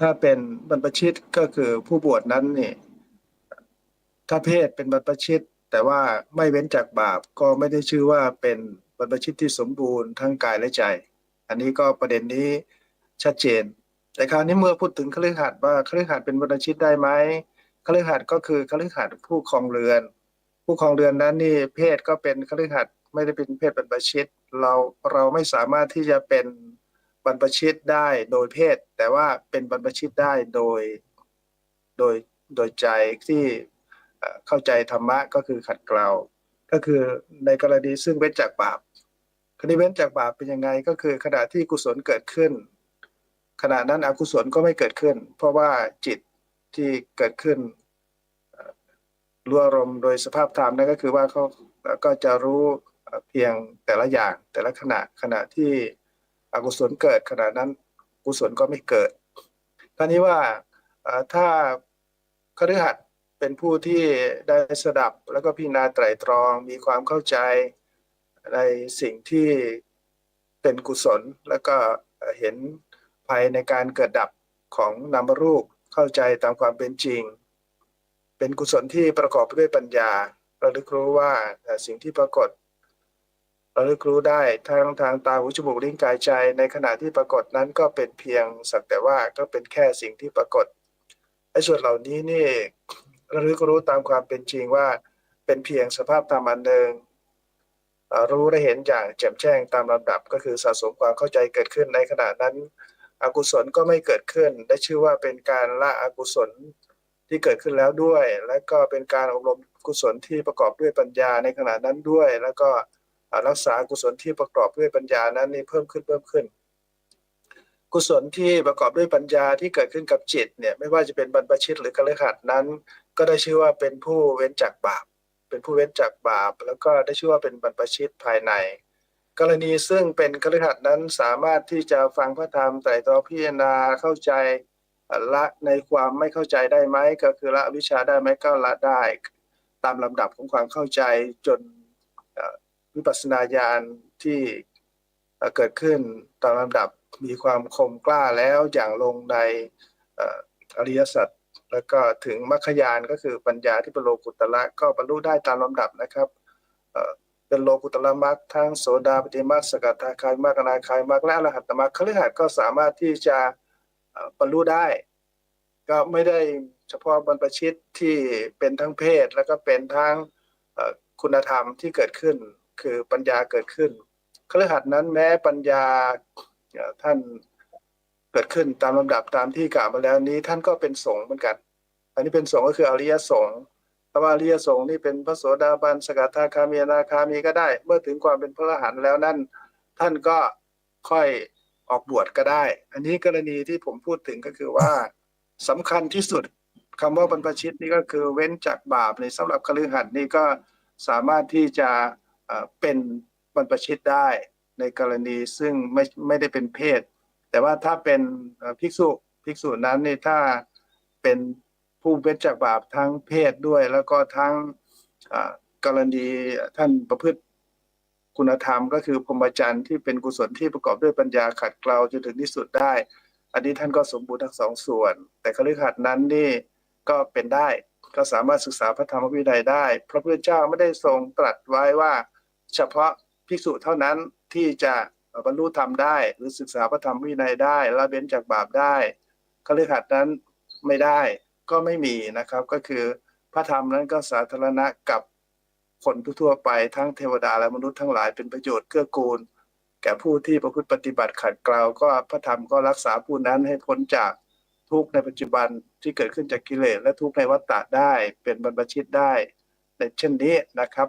ถ้าเป็นบรรพชิตก็คือผู้บวชนั้นนี่ถ้าเพศเป็นบรรพชิต แต่ว่าไม่เว้นจากบาปก็ไม่ได้ชื่อว่าเป็นบรรพชิตที่สมบูรณ์ทั้งกายและใจ อันนี้ก็ประเด็นนี้ชัดเจน แต่คราวนี้เมื่อพูดถึงคฤหัสถ์ว่าคฤหัสถ์เป็นบรรพชิตได้ไหมคฤหัสถ์ก็คือคฤหัสถ์ผู้ครองเรือน ผู้ครองเรือนนั้นนี่เพศก็เป็นคฤหัสถ์ไม่ได้เป็นเพศบรรพชิต เราเราไม่สามารถที่จะเป็น บรรพชิตได้โดยเพศ แต่ว่าเป็นบรรพชิตได้โดยโดยโดยใจที่เข้าใจธรรมะก็คือขัดเกลาก็คือในกรณีซึ่งเว้นจากบาปคดีเว้นจากบาปเป็นยังไงก็คือขณะที่กุศลเกิดขึ้น ขณะนั้นอกุศลก็ไม่เกิดขึ้น เพราะว่าจิตที่เกิดขึ้นเอ่อรู้อารมณ์โดยสภาพธรรมนั่นก็คือว่าเขาก็จะรู้เพียงแต่ละอย่างแต่ละขณะขณะที่ อกุศลเกิดขณะนั้นกุศลก็ไม่เกิดท่านี้ว่าถ้าคฤหัสถ์เป็นผู้ที่ได้สดับแล้วก็พิจารณาไตรตรองมีความเข้าใจในสิ่งที่เป็นกุศล แล้วก็เห็นภายในการเกิดดับของนามรูปเข้าใจตามความเป็นจริง เป็นกุศลที่ประกอบด้วยปัญญาระลึกรู้ว่าสิ่งที่ปรากฏ ระลึกรู้ได้ทางทางตาหูจมูกลิ้นกายใจ ในขณะที่ปรากฏนั้นก็เป็นเพียงสักแต่ว่าก็เป็นแค่สิ่งที่ปรากฏไอ้ส่วนเหล่านี้นี่ระลึกรู้ตามความเป็นจริงว่าเป็นเพียงสภาพธรรมอันหนึ่งรู้และเห็นอย่างแจ่มแจ้งตามลำดับก็คือสะสมความเข้าใจเกิดขึ้นในขณะนั้น อกุศลก็ไม่เกิดขึ้นได้ชื่อว่าเป็นการละอกุศลที่เกิดขึ้นแล้วด้วย และก็เป็นการอบรมกุศลที่ประกอบด้วยปัญญาในขณะนั้นด้วย แล้วก็ รักษากุศลที่ประกอบด้วยปัญญานั้นนี่เพิ่มขึ้นเพิ่มขึ้น กุศลที่ประกอบด้วยปัญญาที่เกิดขึ้นกับจิตเนี่ยไม่ว่าจะเป็นบรรพชิตหรือกัลหัดนั้น ก็ได้ชื่อว่าเป็นผู้เว้นจากบาป เป็นผู้เว้นจากบาป แล้วก็ได้ชื่อว่าเป็นบรรพชิตภายใน กรณีซึ่งเป็นคฤหัสถ์นั้นสามารถที่จะฟังพระธรรมไตรตรองพิจารณาเข้าใจละในความไม่เข้าใจได้ไหมก็คือละวิชาได้ไหมก็ละได้ ตามลำดับของความเข้าใจจน วิปัสสนาญาณที่เกิดขึ้นตามลำดับมีความคมกล้าแล้วอย่างลงในอริยสัจแล้วก็ถึงมรรคญาณก็คือปัญญาที่เป็นโลกุตละก็บรรลุได้ตามลำดับนะครับเป็นโลกุตละมรรคทั้งโสดาปฏิมรรคสกัทาคายมรรคนาคายมรรคและอรหัตมรรคคฤหัสก็สามารถที่จะบรรลุได้ ก็ไม่ได้เฉพาะบรรพชิตที่เป็นทั้งเพศ แล้วก็เป็นทั้งคุณธรรมที่เกิดขึ้น คือปัญญาเกิดขึ้นคฤหัสนั้นแม้ปัญญาท่านเกิดขึ้นตามลำดับตามที่กล่าวมาแล้วนี้ ท่านก็เป็นสงฆ์เหมือนกัน อันนี้เป็นสงฆ์ก็คืออริยสงฆ์พระวารียสงฆ์นี่เป็นพระโสดาบันสกทาคามีนาคามีก็ได้ เมื่อถึงความเป็นพระอรหันต์แล้วนั่นท่านก็ค่อยออกบวชก็ได้ อันนี้กรณีที่ผมพูดถึงก็คือว่าสำคัญที่สุดคำว่าบรรพชิตนี่ก็คือเว้นจากบาปในสำหรับคฤหัสถ์นี่ก็สามารถที่จะ เอ่อเป็นบรรพชิตได้ในกรณีซึ่งไม่ไม่ได้เป็นเพศ แต่ว่าถ้าเป็นภิกษุภิกษุนั้นนี่ถ้าเป็นผู้เว้นจากบาปทั้งเพศด้วย แล้วก็ทั้งกรณีท่านประพฤติคุณธรรมก็คือพรหมจรรย์ที่เป็นกุศลที่ประกอบด้วยปัญญาขัดเกลาจนถึงที่สุดได้ อันนี้ท่านก็สมบูรณ์ทั้งสองส่วน แต่คฤหัสถ์นั้นนี่ก็เป็นได้ก็สามารถศึกษาพระธรรมวินัยได้ พระพุทธเจ้าไม่ได้ทรงตรัสไว้ว่า เฉพาะภิกษุเท่านั้นที่จะบรรลุธรรมได้ หรือศึกษาพระธรรมวินัยได้ละเว้นจากบาปได้คฤหัสถ์นั้นไม่ได้ก็ไม่มีนะครับก็คือพระธรรมนั้นก็สาธารณะกับคนทั่วไปทั้งเทวดาและมนุษย์ทั้งหลายเป็นประโยชน์เกื้อกูล แก่ผู้ที่ประพฤติปฏิบัติขัดเกลาก็พระธรรมก็รักษาผู้นั้นให้พ้นจากทุกข์ในปัจจุบันที่เกิดขึ้นจากกิเลสและทุกข์ในวัฏฏะได้เป็นบรรพชิตได้ในเช่นนี้นะครับ